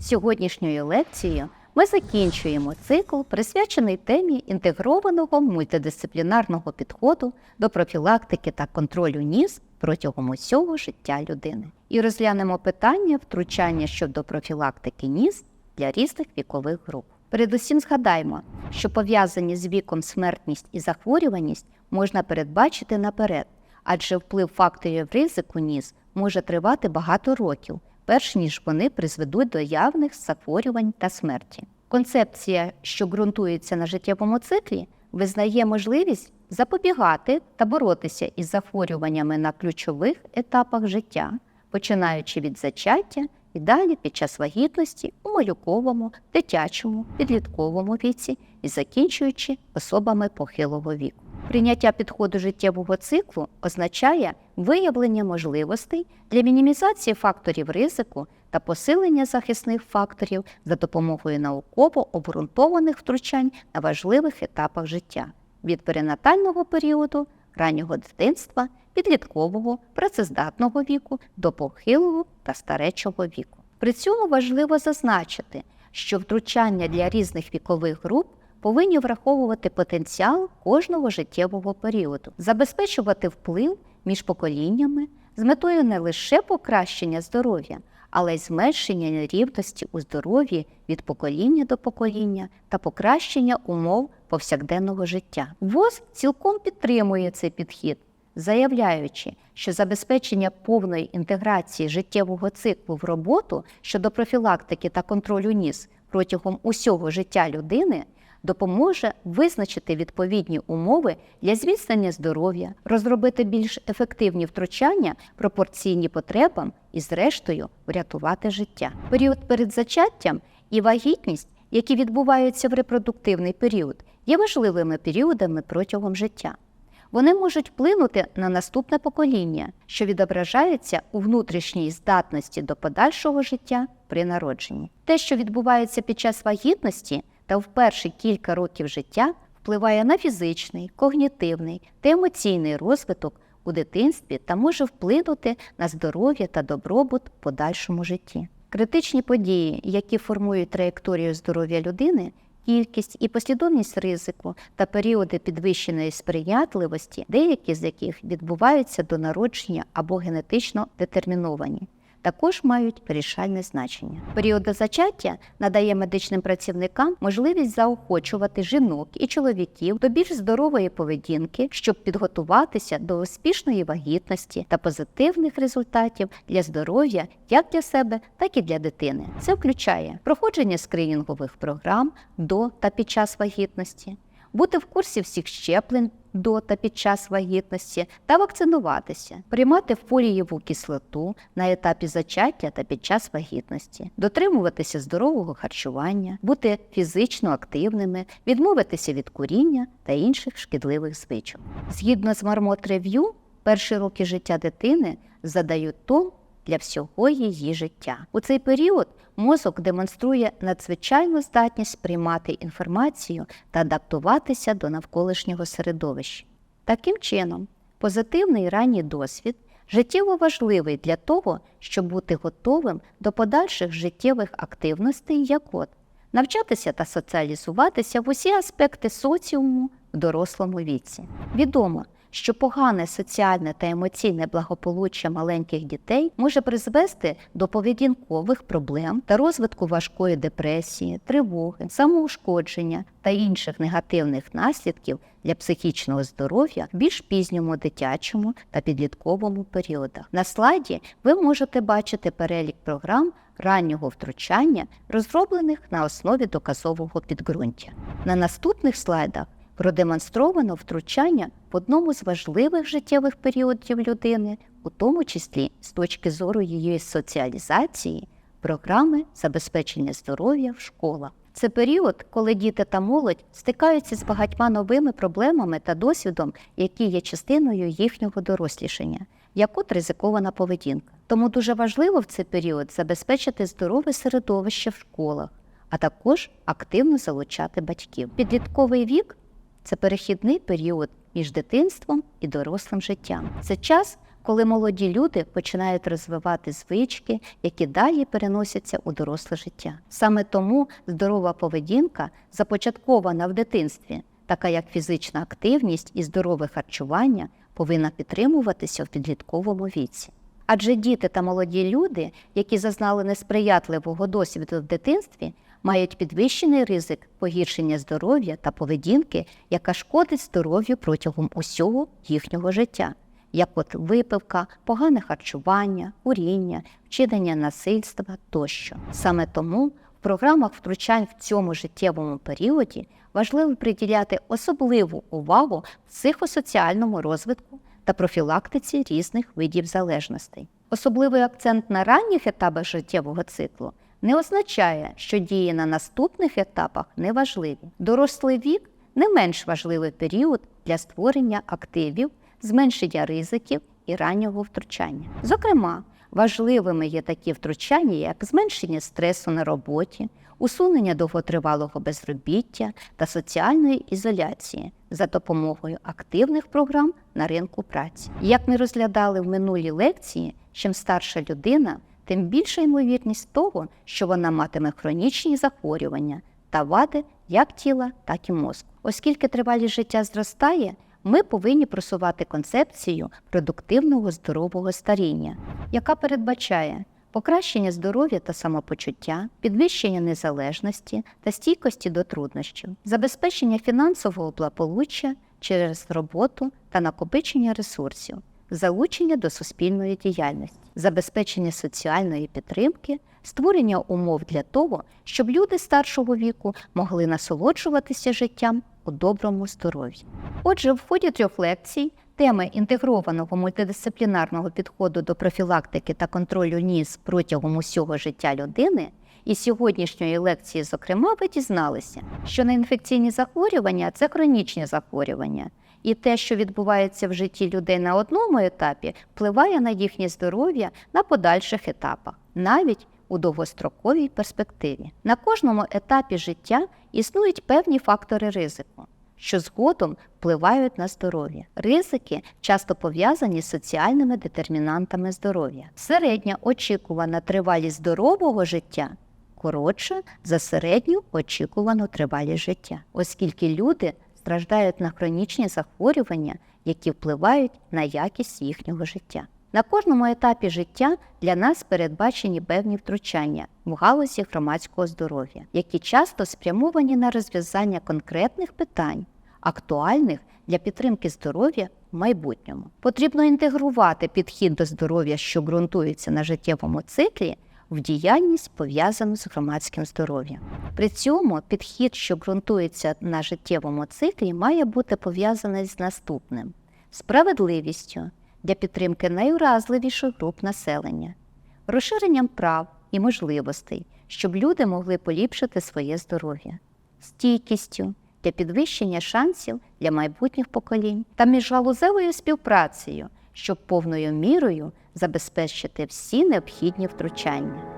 Сьогоднішньою лекцією ми закінчуємо цикл, присвячений темі інтегрованого мультидисциплінарного підходу до профілактики та контролю НІЗ протягом усього життя людини. І розглянемо питання втручання щодо профілактики НІЗ для різних вікових груп. Передусім згадаймо, що пов'язані з віком смертність і захворюваність можна передбачити наперед, адже вплив факторів ризику НІЗ може тривати багато років, перш ніж вони призведуть до явних захворювань та смерті. Концепція, що ґрунтується на життєвому циклі, визнає можливість запобігати та боротися із захворюваннями на ключових етапах життя, починаючи від зачаття і далі під час вагітності у малюковому, дитячому, підлітковому віці і закінчуючи особами похилого віку. Прийняття підходу життєвого циклу означає виявлення можливостей для мінімізації факторів ризику та посилення захисних факторів за допомогою науково обґрунтованих втручань на важливих етапах життя від перинатального періоду, раннього дитинства, підліткового, працездатного віку до похилого та старечого віку. При цьому важливо зазначити, що втручання для різних вікових груп повинні враховувати потенціал кожного життєвого періоду, забезпечувати вплив між поколіннями з метою не лише покращення здоров'я, але й зменшення нерівності у здоров'ї від покоління до покоління та покращення умов повсякденного життя. ВОЗ цілком підтримує цей підхід, заявляючи, що забезпечення повної інтеграції життєвого циклу в роботу щодо профілактики та контролю НІС протягом усього життя людини допоможе визначити відповідні умови для зміцнення здоров'я, розробити більш ефективні втручання, пропорційні потребам і, зрештою, врятувати життя. Період перед зачаттям і вагітність, які відбуваються в репродуктивний період, є важливими періодами протягом життя. Вони можуть вплинути на наступне покоління, що відображається у внутрішній здатності до подальшого життя при народженні. Те, що відбувається під час вагітності та в перші кілька років життя, впливає на фізичний, когнітивний та емоційний розвиток у дитинстві та може вплинути на здоров'я та добробут в подальшому житті. Критичні події, які формують траєкторію здоров'я людини, кількість і послідовність ризику та періоди підвищеної сприятливості, деякі з яких відбуваються до народження або генетично детерміновані. Також мають вирішальне значення. Період до зачаття надає медичним працівникам можливість заохочувати жінок і чоловіків до більш здорової поведінки, щоб підготуватися до успішної вагітності та позитивних результатів для здоров'я як для себе, так і для дитини. Це включає проходження скринінгових програм до та під час вагітності, бути в курсі всіх щеплень до та під час вагітності та вакцинуватися, приймати фолієву кислоту на етапі зачаття та під час вагітності, дотримуватися здорового харчування, бути фізично активними, відмовитися від куріння та інших шкідливих звичок. Згідно з Мармот Рев'ю, перші роки життя дитини задають тон для всього її життя. У цей період мозок демонструє надзвичайну здатність приймати інформацію та адаптуватися до навколишнього середовища. Таким чином, позитивний ранній досвід життєво важливий для того, щоб бути готовим до подальших життєвих активностей, як от навчатися та соціалізуватися в усі аспекти соціуму в дорослому віці. Відомо, що погане соціальне та емоційне благополуччя маленьких дітей може призвести до поведінкових проблем та розвитку важкої депресії, тривоги, самоушкодження та інших негативних наслідків для психічного здоров'я в більш пізньому дитячому та підлітковому періодах. На слайді ви можете бачити перелік програм раннього втручання, розроблених на основі доказового підґрунтя. На наступних слайдах продемонстровано втручання в одному з важливих життєвих періодів людини, у тому числі з точки зору її соціалізації, програми забезпечення здоров'я в школах. Це період, коли діти та молодь стикаються з багатьма новими проблемами та досвідом, які є частиною їхнього дорослішання, як от ризикована поведінка. Тому дуже важливо в цей період забезпечити здорове середовище в школах, а також активно залучати батьків. Підлітковий вік це перехідний період між дитинством і дорослим життям. Це час, коли молоді люди починають розвивати звички, які далі переносяться у доросле життя. Саме тому здорова поведінка, започаткована в дитинстві, така як фізична активність і здорове харчування, повинна підтримуватися в підлітковому віці. Адже діти та молоді люди, які зазнали несприятливого досвіду в дитинстві, мають підвищений ризик погіршення здоров'я та поведінки, яка шкодить здоров'ю протягом усього їхнього життя, як от випивка, погане харчування, куріння, вчинення насильства тощо. Саме тому в програмах втручань в цьому життєвому періоді важливо приділяти особливу увагу психосоціальному розвитку та профілактиці різних видів залежностей. Особливий акцент на ранніх етапах життєвого циклу не означає, що дії на наступних етапах не важливі. Дорослий вік не менш важливий період для створення активів, зменшення ризиків і раннього втручання. Зокрема, важливими є такі втручання, як зменшення стресу на роботі, усунення довготривалого безробіття та соціальної ізоляції за допомогою активних програм на ринку праці. Як ми розглядали в минулій лекції, чим старша людина, тим більша ймовірність того, що вона матиме хронічні захворювання та вади як тіла, так і мозку. Оскільки тривалість життя зростає, ми повинні просувати концепцію продуктивного здорового старіння, яка передбачає покращення здоров'я та самопочуття, підвищення незалежності та стійкості до труднощів, забезпечення фінансового благополуччя через роботу та накопичення ресурсів, залучення до суспільної діяльності, забезпечення соціальної підтримки, створення умов для того, щоб люди старшого віку могли насолоджуватися життям у доброму здоров'ї. Отже, в ході трьох лекцій теми інтегрованого мультидисциплінарного підходу до профілактики та контролю НІС протягом усього життя людини і сьогоднішньої лекції, зокрема, ви дізналися, що неінфекційні захворювання це хронічні захворювання, і те, що відбувається в житті людей на одному етапі, впливає на їхнє здоров'я на подальших етапах, навіть у довгостроковій перспективі. На кожному етапі життя існують певні фактори ризику, що згодом впливають на здоров'я. Ризики часто пов'язані з соціальними детермінантами здоров'я. Середня очікувана тривалість здорового життя коротша за середню очікувану тривалість життя, оскільки люди страждають на хронічні захворювання, які впливають на якість їхнього життя. На кожному етапі життя для нас передбачені певні втручання в галузі громадського здоров'я, які часто спрямовані на розв'язання конкретних питань, актуальних для підтримки здоров'я в майбутньому. Потрібно інтегрувати підхід до здоров'я, що ґрунтується на життєвому циклі, в діяльність пов'язану з громадським здоров'ям. При цьому підхід, що ґрунтується на життєвому циклі, має бути пов'язаний з наступним: справедливістю для підтримки найуразливіших груп населення, розширенням прав і можливостей, щоб люди могли поліпшити своє здоров'я, стійкістю для підвищення шансів для майбутніх поколінь. Та міжгалузевою співпрацею, щоб повною мірою забезпечити всі необхідні втручання.